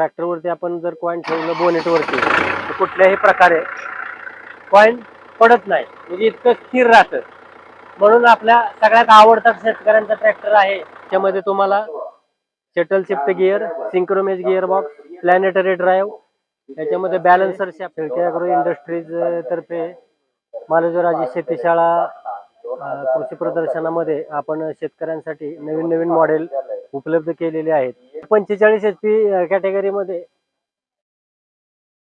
ट्रॅक्टरवरती आपण जर कॉईन ठेवलं बोनेटवरती तर कुठल्याही प्रकारे कॉईन पडत नाही. म्हणजे इतकं स्थिर राहतं. म्हणून आपल्या सगळ्यात आवडता शेतकऱ्यांचा ट्रॅक्टर आहे त्यामध्ये तुम्हाला shuttle shift gear synchromesh gear box planetary drive त्याच्यामध्ये बॅलन्सर शेळके इंडस्ट्रीज तर्फे मालोजीराजे शेतीशाळा कृषी प्रदर्शनामध्ये आपण शेतकऱ्यांसाठी नवीन नवीन मॉडेल उपलब्ध केलेले आहेत. पंचेचाळीस एच पी कॅटेगरीमध्ये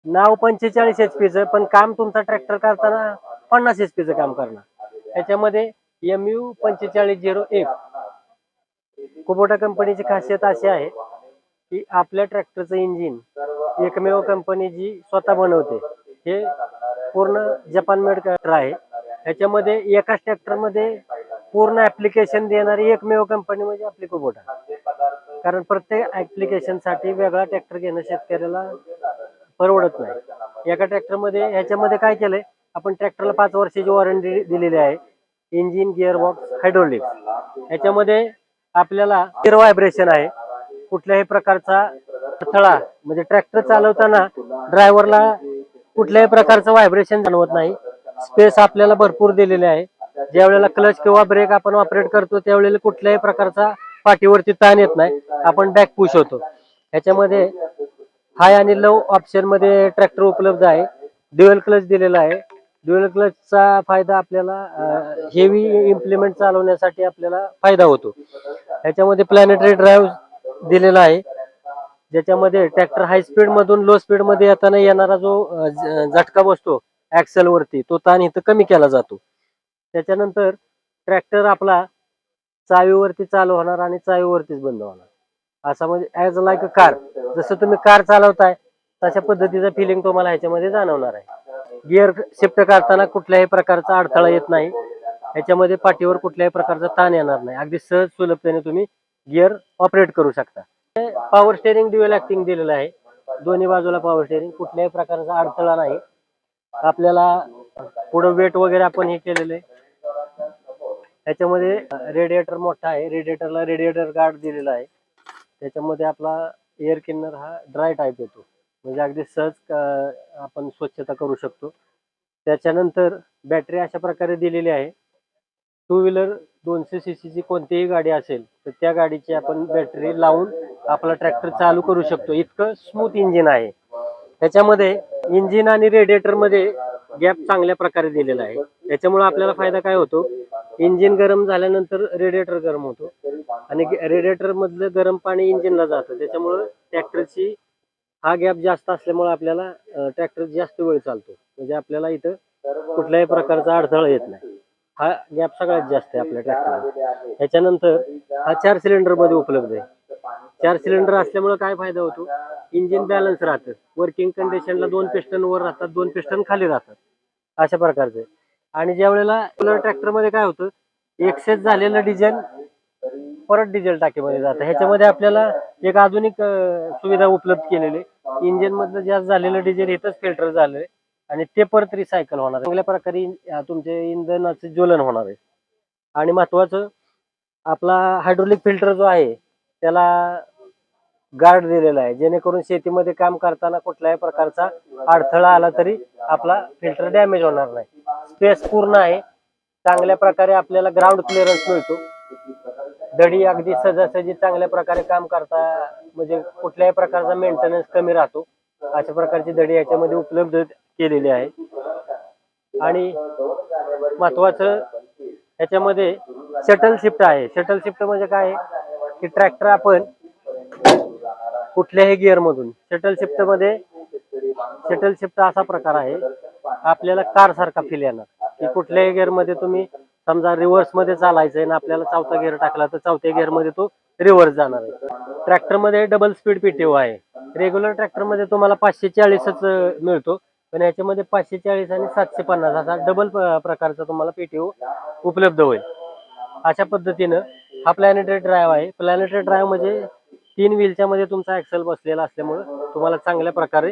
नाव पंचेचाळीस एच पीचं पण काम तुमचा ट्रॅक्टर करताना पन्नास एच पीचं काम करणार. त्याच्यामध्ये एम यू पंचेचाळीस झिरो एक. कुबोटा कंपनीची खासियत अशी आहे की आपल्या ट्रॅक्टरचं इंजिन एकमेव कंपनी जी स्वतः बनवते. हे पूर्ण जपान मेड ट्रॅक्टर आहे. ह्याच्यामध्ये एकाच ट्रॅक्टरमध्ये पूर्ण ऍप्लिकेशन देणारी एकमेव कंपनी म्हणजे आपली कुबोटा कारण प्रत्येक ऍप्लिकेशनसाठी वेगळा ट्रॅक्टर घेणं शेतकऱ्याला परवडत नाही. एका ट्रॅक्टरमध्ये ह्याच्यामध्ये काय केलंय? आपण ट्रॅक्टरला पाच वर्षाची वॉरंटी दिलेली आहे. इंजिन गिअरबॉक्स हायड्रोलिक ह्याच्यामध्ये आपल्याला स्थिर व्हायब्रेशन आहे. कुठल्याही प्रकारचा अडथळा म्हणजे ट्रॅक्टर चालवताना ड्रायव्हरला कुठल्याही प्रकारचं व्हायब्रेशन जाणवत नाही. स्पेस आपल्याला भरपूर दिलेले आहे. ज्या वेळेला क्लच किंवा ब्रेक आपण ऑपरेट करतो त्यावेळेला कुठल्याही प्रकारचा पाठीवरती ताण येत नाही. आपण बॅक पुश होतो. ह्याच्यामध्ये हाय आणि लव ऑप्शनमध्ये ट्रॅक्टर उपलब्ध आहे. ड्युअल क्लच दिलेला आहे. ड्युअल क्लचचा फायदा आपल्याला हेवी इम्प्लिमेंट चालवण्यासाठी आपल्याला फायदा होतो. ह्याच्यामध्ये प्लॅनेटरी ड्राईव्ह दिलेला आहे. ज्याच्यामध्ये ट्रॅक्टर हाय स्पीड मधून लो स्पीडमध्ये येताना येणारा जो झटका बसतो ऍक्सेल वरती तो ताण इथं कमी केला जातो. त्याच्यानंतर ट्रॅक्टर आपला चावीवरती चालू होणार आणि चावीवरतीच बंद होणार. असा म्हणजे ऍज लाईक अ कार जसं तुम्ही कार चालवताय तशा पद्धतीचं फिलिंग तुम्हाला ह्याच्यामध्ये जाणवणार आहे. गिअर शिफ्ट करताना कुठल्याही प्रकारचा अडथळा येत नाही. ह्याच्यामध्ये पाठीवर कुठल्याही प्रकारचा ताण येणार नाही. अगदी सहज सुलभतेने तुम्ही गिअर ऑपरेट करू शकता. पॉवर स्टेअरिंग ड्युअल ऍक्टिंग दिलेलं आहे. दोन्ही बाजूला पॉवर स्टेअरिंग कुठल्याही प्रकारचा अडथळा नाही. आपल्याला पुढं वेट वगैरे आपण हे केलेलं आहे. त्याच्यामध्ये रेडिएटर मोठा आहे. रेडिएटरला रेडिएटर गार्ड दिलेला आहे. त्याच्यामध्ये आपला एअर किन्नर हा ड्राय टाईप येतो. म्हणजे अगदी सहज आपण स्वच्छता करू शकतो. त्याच्यानंतर बॅटरी अशा प्रकारे दिलेली आहे. टू व्हीलर दोनशे सी सीची कोणतीही गाडी असेल तर त्या गाडीची आपण बॅटरी लावून आपला ट्रॅक्टर चालू करू शकतो. इतकं स्मूथ इंजिन आहे. त्याच्यामध्ये इंजिन आणि रेडिएटरमध्ये गॅप चांगल्या प्रकारे दिलेला आहे. त्याच्यामुळे आपल्याला फायदा काय होतो? इंजिन गरम झाल्यानंतर रेडिएटर गरम होतो. आणि रेडिएटर मधलं गरम पाणी इंजिनला जातं. त्याच्यामुळं ट्रॅक्टरची हा गॅप जास्त असल्यामुळे आपल्याला ट्रॅक्टर जास्त वेळ चालतो. म्हणजे आपल्याला इथं कुठल्याही प्रकारचा अडथळा येत नाही. हा गॅप सगळ्यात जास्त आहे आपल्या ट्रॅक्टरला त्याच्यानंतर हा चार सिलेंडरमध्ये उपलब्ध आहे. चार सिलेंडर असल्यामुळे काय फायदा होतो? इंजिन बॅलन्स राहतं. वर्किंग कंडिशनला दोन पिस्टन वर राहतात दोन पिस्टन खाली राहतात. अशा प्रकारचे आणि ज्या वेळेला ट्रॅक्टरमध्ये काय होतं? एक्सेस झालेलं डिझेल परत डिझेल टाकीमध्ये जातं. ह्याच्यामध्ये आपल्याला एक आधुनिक सुविधा उपलब्ध केलेली इंजिन मधलं जास्त झालेलं डिझेल इथंच फिल्टर झालंय आणि ते परत रिसायकल होणार चांगल्या प्रकारे तुमचे इंधनाचे ज्वलन होणार आहे. आणि महत्वाचं आपला हायड्रोलिक फिल्टर जो आहे त्याला गार्ड दिलेला आहे. जेणेकरून शेतीमध्ये काम करताना कुठल्याही प्रकारचा अडथळा आला तरी आपला फिल्टर डॅमेज होणार नाही. स्पेस पूर्ण आहे. चांगल्या प्रकारे आपल्याला ग्राउंड क्लिअरन्स मिळतो. दडी अगदी सजासजी चांगल्या प्रकारे काम करता म्हणजे कुठल्याही प्रकारचा मेंटेनन्स कमी राहतो. अशा प्रकारची दडी याच्यामध्ये उपलब्ध केलेली आहे. आणि महत्वाचं याच्यामध्ये शटल शिफ्ट आहे. शटल शिफ्ट म्हणजे काय? की ट्रॅक्टर आपण कुठल्याही गिअर मधून. शटल शिफ्टमध्ये शटल शिफ्ट असा प्रकार आहे. आपल्याला कार सारखा फील येणार. की कुठल्याही गिअरमध्ये तुम्ही समजा रिव्हर्समध्ये चालायचंय ना आपल्याला चौथा गिअर टाकला तर चौथ्या गिअरमध्ये तो रिव्हर्स जाणार आहे. ट्रॅक्टरमध्ये डबल स्पीड पीटीओ आहे. रेग्युलर ट्रॅक्टरमध्ये तुम्हाला पाचशे चाळीसच मिळतो. पण याच्यामध्ये पाचशे चाळीस आणि सातशे पन्नास असा डबल प्रकारचा तुम्हाला पीटीओ उपलब्ध होईल. अशा पद्धतीनं हा प्लॅनेटरी ड्राईव्ह आहे. प्लॅनेटरी ड्राईव्ह म्हणजे तीन व्हीलच्या मध्ये तुमचा ऍक्सेल बसलेला असल्यामुळे तुम्हाला चांगल्या प्रकारे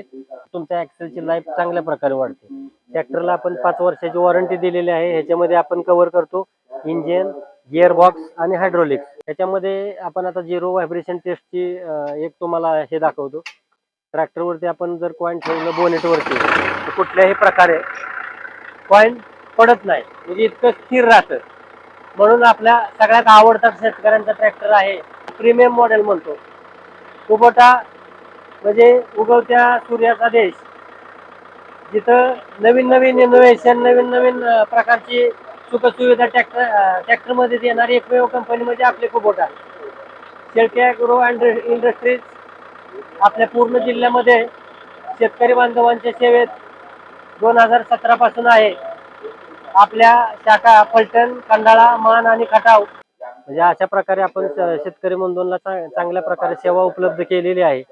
तुमच्या ऍक्सेलची लाईफ चांगल्या प्रकारे वाढते. ट्रॅक्टरला आपण पाच वर्षाची वॉरंटी दिलेली आहे. ह्याच्यामध्ये आपण कव्हर करतो इंजिन गिअरबॉक्स आणि हायड्रोलिक्स ह्याच्यामध्ये आपण आता झिरो व्हायब्रेशन टेस्टची एक तुम्हाला हे दाखवतो. ट्रॅक्टरवरती आपण जर कॉईन ठेवलं बोनेटवरती तर कुठल्याही प्रकारे कॉईन पडत नाही. म्हणजे इतकं स्थिर राहतं. म्हणून आपल्या सगळ्यात आवडता शेतकऱ्यांचा ट्रॅक्टर आहे. प्रीमियम मॉडेल म्हणतो. कुबोटा म्हणजे उगवत्या सूर्याचा देश. जिथं नवीन नवीन इनोव्हेशन नवीन नवीन प्रकारची सुखसुविधा ट्रॅक्टर ट्रॅक्टरमध्ये देणारी एकमेव कंपनी म्हणजे आपली कुबोटा शेळक्या ग्रो अँड इंडस्ट्रीज आपल्या पूर्ण जिल्ह्यामध्ये शेतकरी बांधवांच्या सेवेत दोन हजार सतरापासून आहे. आपल्या शाखा फलटण खंडाळा मान आणि खटाव म्हणजे अशा प्रकारे आपण शेतकरी बंधूंना चांगल्या प्रकारे सेवा उपलब्ध केलेली आहे.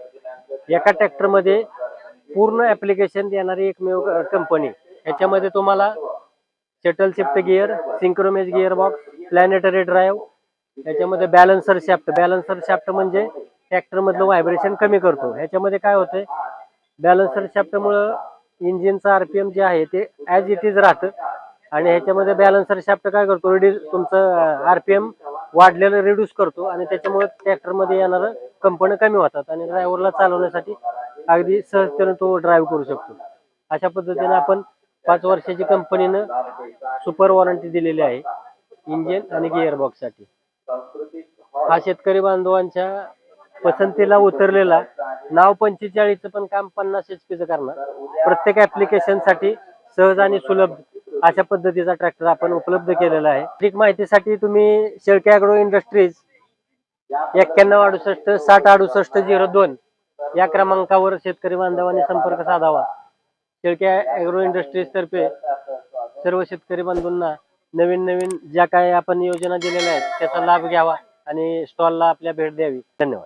एका ट्रॅक्टरमध्ये पूर्ण ऍप्लिकेशन देणारी एकमेव कंपनी याच्यामध्ये तुम्हाला shuttle shift gear synchromesh gear box planetary drive याच्यामध्ये बॅलन्सर शॅफ्ट बॅलन्सर शॅफ्ट म्हणजे ट्रॅक्टर मधलं व्हायब्रेशन कमी करतो. ह्याच्यामध्ये काय होतंय? बॅलन्सर शॅफ्टमुळं इंजिनचं आरपीएम जे आहे ते ॲज इट इज राहतं. आणि ह्याच्यामध्ये बॅलन्सर शॅफ्ट काय करतो? रिड्यूस तुमचं आरपीएम वाढलेलं रिड्यूस करतो आणि त्याच्यामुळे ट्रॅक्टरमध्ये येणारं कंपन कमी होतात आणि ड्रायव्हरला चालवण्यासाठी अगदी सहजतेने तो ड्राईव्ह करू शकतो. अशा पद्धतीने आपण पाच वर्षाची कंपनीनं सुपर वॉरंटी दिलेली आहे इंजिन आणि गिअरबॉक्ससाठी हा शेतकरी बांधवांच्या पसंतीला उतरलेला नाव पंचेचाळीसचं पण काम पन्नास एच पीचं करणार. प्रत्येक ऍप्लिकेशनसाठी सहज आणि सुलभ अशा पद्धतीचा ट्रॅक्टर आपण उपलब्ध केलेला आहे. अधिक माहितीसाठी तुम्ही शेळके अॅग्रो इंडस्ट्रीज एक्क्याण्णव अडुसष्ट साठ अडुसष्ट झिरो दोन या क्रमांकावर शेतकरी बांधवांनी संपर्क साधावा. शेळके अॅग्रो इंडस्ट्रीज तर्फे सर्व शेतकरी बांधवांना नवीन नवीन ज्या काही आपण योजना दिलेल्या आहेत त्याचा लाभ घ्यावा आणि स्टॉलला आपल्या भेट द्यावी. धन्यवाद.